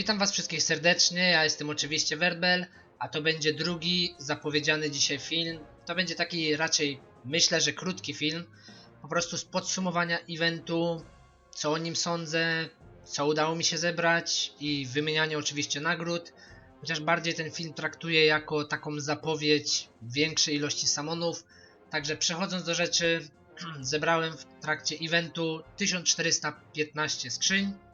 Witam Was wszystkich serdecznie, ja jestem oczywiście Werbel, a to będzie drugi zapowiedziany dzisiaj film. To będzie taki raczej, myślę, że krótki film, po prostu z podsumowania eventu, co o nim sądzę, co udało mi się zebrać i wymienianie oczywiście nagród. Chociaż bardziej ten film traktuję jako taką zapowiedź większej ilości samonów. Także przechodząc do rzeczy, zebrałem w trakcie eventu 1415 skrzyń.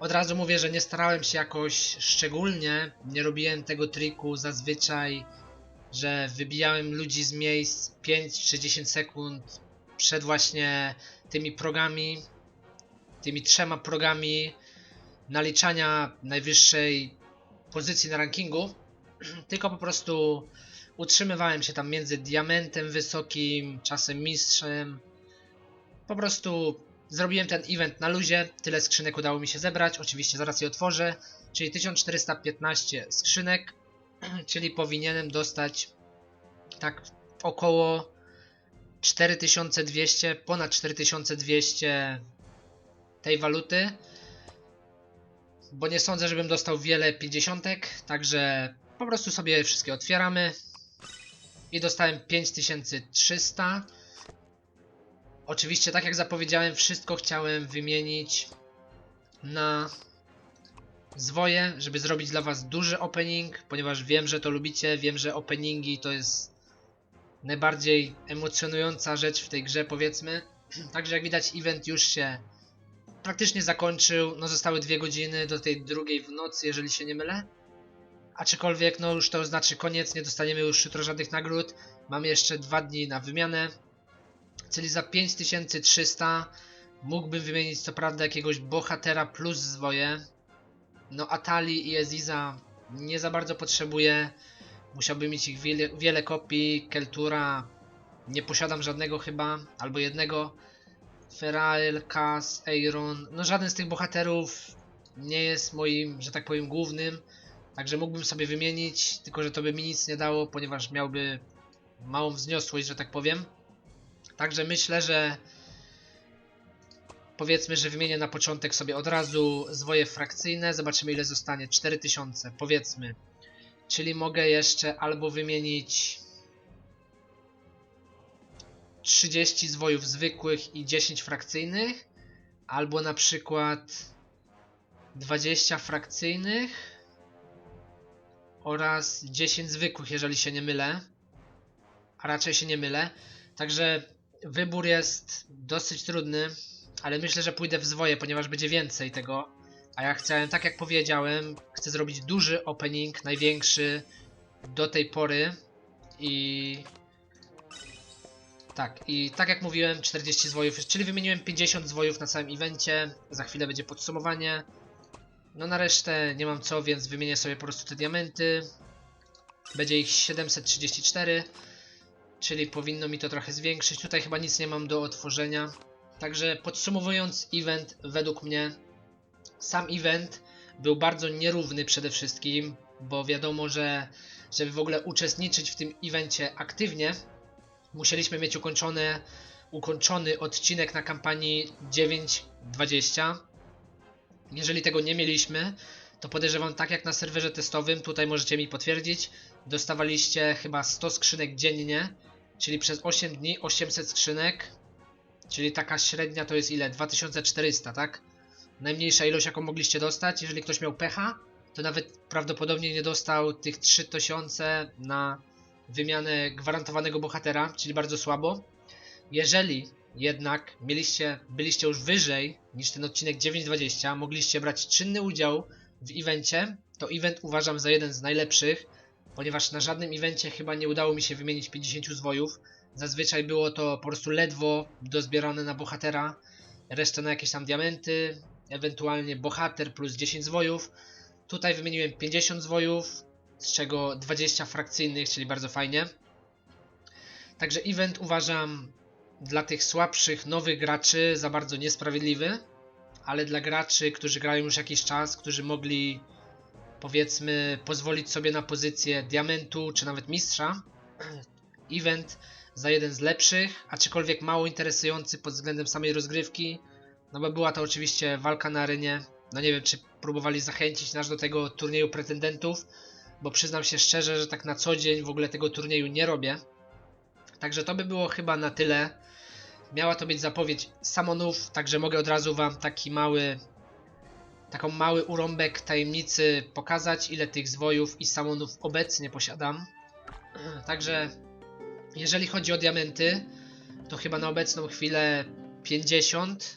Od razu mówię, że nie starałem się jakoś szczególnie, nie robiłem tego triku zazwyczaj, że wybijałem ludzi z miejsc 5 czy 10 sekund przed właśnie tymi progami, tymi trzema progami naliczania najwyższej pozycji na rankingu, tylko po prostu utrzymywałem się tam między diamentem wysokim, czasem mistrzem. Po prostu zrobiłem ten event na luzie, tyle skrzynek udało mi się zebrać, oczywiście zaraz je otworzę, czyli 1415 skrzynek, czyli powinienem dostać tak około 4200, ponad 4200 tej waluty, bo nie sądzę, żebym dostał wiele 50, także po prostu sobie wszystkie otwieramy i dostałem 5300. Oczywiście, tak jak zapowiedziałem, wszystko chciałem wymienić na zwoje, żeby zrobić dla Was duży opening, ponieważ wiem, że to lubicie, wiem, że openingi to jest najbardziej emocjonująca rzecz w tej grze, powiedzmy. Także jak widać, event już się praktycznie zakończył. No, zostały dwie godziny do tej drugiej w nocy, jeżeli się nie mylę. Aczkolwiek, no już to znaczy koniec, nie dostaniemy już jutro żadnych nagród. Mamy jeszcze dwa dni na wymianę. Czyli za 5300 mógłbym wymienić co prawda jakiegoś bohatera plus zwoje. No Atali i Eziza nie za bardzo potrzebuję. Musiałbym mieć ich wiele, wiele kopii. Keltura nie posiadam żadnego chyba, albo jednego. Ferael, Kas, Eiron. No żaden z tych bohaterów nie jest moim, że tak powiem, głównym. Także mógłbym sobie wymienić, tylko że to by mi nic nie dało, ponieważ miałby małą wzniosłość, że tak powiem. Także myślę, że powiedzmy, że wymienię na początek sobie od razu zwoje frakcyjne. Zobaczymy ile zostanie. 4000 powiedzmy. Czyli mogę jeszcze albo wymienić 30 zwojów zwykłych i 10 frakcyjnych, albo na przykład 20 frakcyjnych oraz 10 zwykłych, jeżeli się nie mylę. A raczej się nie mylę. Także wybór jest dosyć trudny, ale myślę, że pójdę w zwoje, ponieważ będzie więcej tego. A ja chciałem, tak jak powiedziałem, chcę zrobić duży opening, największy do tej pory. I tak, i tak jak mówiłem, 40 zwojów, czyli wymieniłem 50 zwojów na całym evencie. Za chwilę będzie podsumowanie. No na resztę nie mam co, więc wymienię sobie po prostu te diamenty. Będzie ich 734, czyli powinno mi to trochę zwiększyć. Tutaj chyba nic nie mam do otworzenia. Także podsumowując event, według mnie sam event był bardzo nierówny przede wszystkim, bo wiadomo, że żeby w ogóle uczestniczyć w tym evencie aktywnie, musieliśmy mieć ukończone, ukończony odcinek na kampanii 9.20. Jeżeli tego nie mieliśmy, to podejrzewam tak jak na serwerze testowym, tutaj możecie mi potwierdzić, dostawaliście chyba 100 skrzynek dziennie, czyli przez 8 dni 800 skrzynek, czyli taka średnia to jest ile? 2400, tak? Najmniejsza ilość jaką mogliście dostać, jeżeli ktoś miał pecha, to nawet prawdopodobnie nie dostał tych 3000 na wymianę gwarantowanego bohatera, czyli bardzo słabo. Jeżeli jednak mieliście, byliście już wyżej niż ten odcinek 9.20, mogliście brać czynny udział w evencie, to event uważam za jeden z najlepszych, ponieważ na żadnym evencie chyba nie udało mi się wymienić 50 zwojów. Zazwyczaj było to po prostu ledwo dozbierane na bohatera, resztę na jakieś tam diamenty, ewentualnie bohater plus 10 zwojów. Tutaj wymieniłem 50 zwojów, z czego 20 frakcyjnych, czyli bardzo fajnie. Także event uważam dla tych słabszych, nowych graczy za bardzo niesprawiedliwy, ale dla graczy, którzy grają już jakiś czas, którzy mogli powiedzmy pozwolić sobie na pozycję diamentu czy nawet mistrza, event za jeden z lepszych, aczkolwiek mało interesujący pod względem samej rozgrywki, no bo była to oczywiście walka na arenie, no nie wiem czy próbowali zachęcić nas do tego turnieju pretendentów, bo przyznam się szczerze, że tak na co dzień w ogóle tego turnieju nie robię. Także to by było chyba na tyle. Miała to być zapowiedź Samonów, także mogę od razu wam taki mały taką mały urąbek tajemnicy pokazać, ile tych zwojów i samonów obecnie posiadam. Także jeżeli chodzi o diamenty, to chyba na obecną chwilę 50,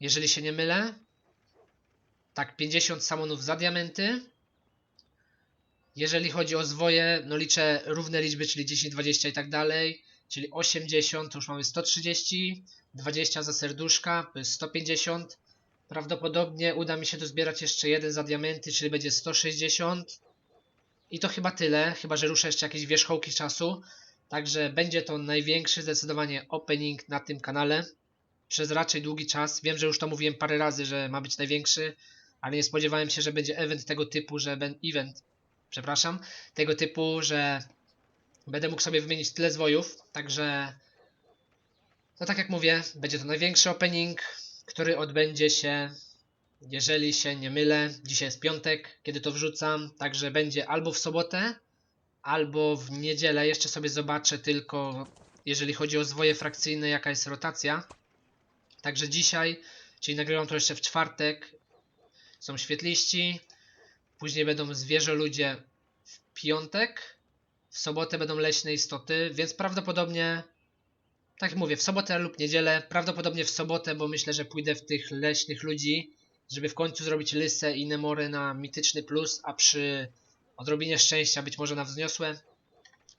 jeżeli się nie mylę. Tak, 50 samonów za diamenty. Jeżeli chodzi o zwoje, no liczę równe liczby, czyli 10, 20 i tak dalej, czyli 80, to już mamy 130, 20 za serduszka, to jest 150. Prawdopodobnie uda mi się tu zbierać jeszcze jeden za diamenty, czyli będzie 160. I to chyba tyle, chyba że ruszę jeszcze jakieś wierzchołki czasu. Także będzie to największy zdecydowanie opening na tym kanale. Przez raczej długi czas. Wiem, że już to mówiłem parę razy, że ma być największy, ale nie spodziewałem się, że będzie event tego typu, że event, przepraszam, tego typu, że będę mógł sobie wymienić tyle zwojów. Także, no tak jak mówię, będzie to największy opening, który odbędzie się, jeżeli się nie mylę, dzisiaj jest piątek, kiedy to wrzucam, także będzie albo w sobotę, albo w niedzielę. Jeszcze sobie zobaczę tylko, jeżeli chodzi o zwoje frakcyjne, jaka jest rotacja. Także dzisiaj, czyli nagrywam to jeszcze w czwartek, są świetliści, później będą zwierzę ludzie w piątek, w sobotę będą leśne istoty, więc prawdopodobnie tak jak mówię, w sobotę lub niedzielę, prawdopodobnie w sobotę, bo myślę, że pójdę w tych leśnych ludzi, żeby w końcu zrobić Lysę i Nemory na mityczny plus, a przy odrobinie szczęścia być może na wzniosłe.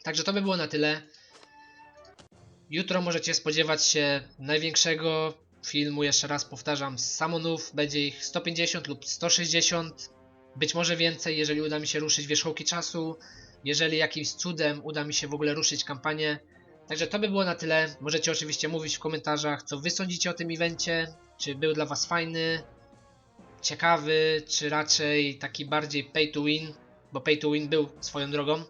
Także to by było na tyle. Jutro możecie spodziewać się największego filmu, jeszcze raz powtarzam, z Samonów. Będzie ich 150 lub 160, być może więcej, jeżeli uda mi się ruszyć wierzchołki czasu, jeżeli jakimś cudem uda mi się w ogóle ruszyć kampanię. Także to by było na tyle. Możecie oczywiście mówić w komentarzach, co wy sądzicie o tym evencie. Czy był dla was fajny, ciekawy, czy raczej taki bardziej pay to win, bo pay to win był swoją drogą.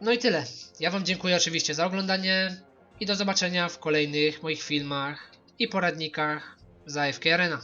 No i tyle. Ja wam dziękuję oczywiście za oglądanie i do zobaczenia w kolejnych moich filmach i poradnikach za FK Arena.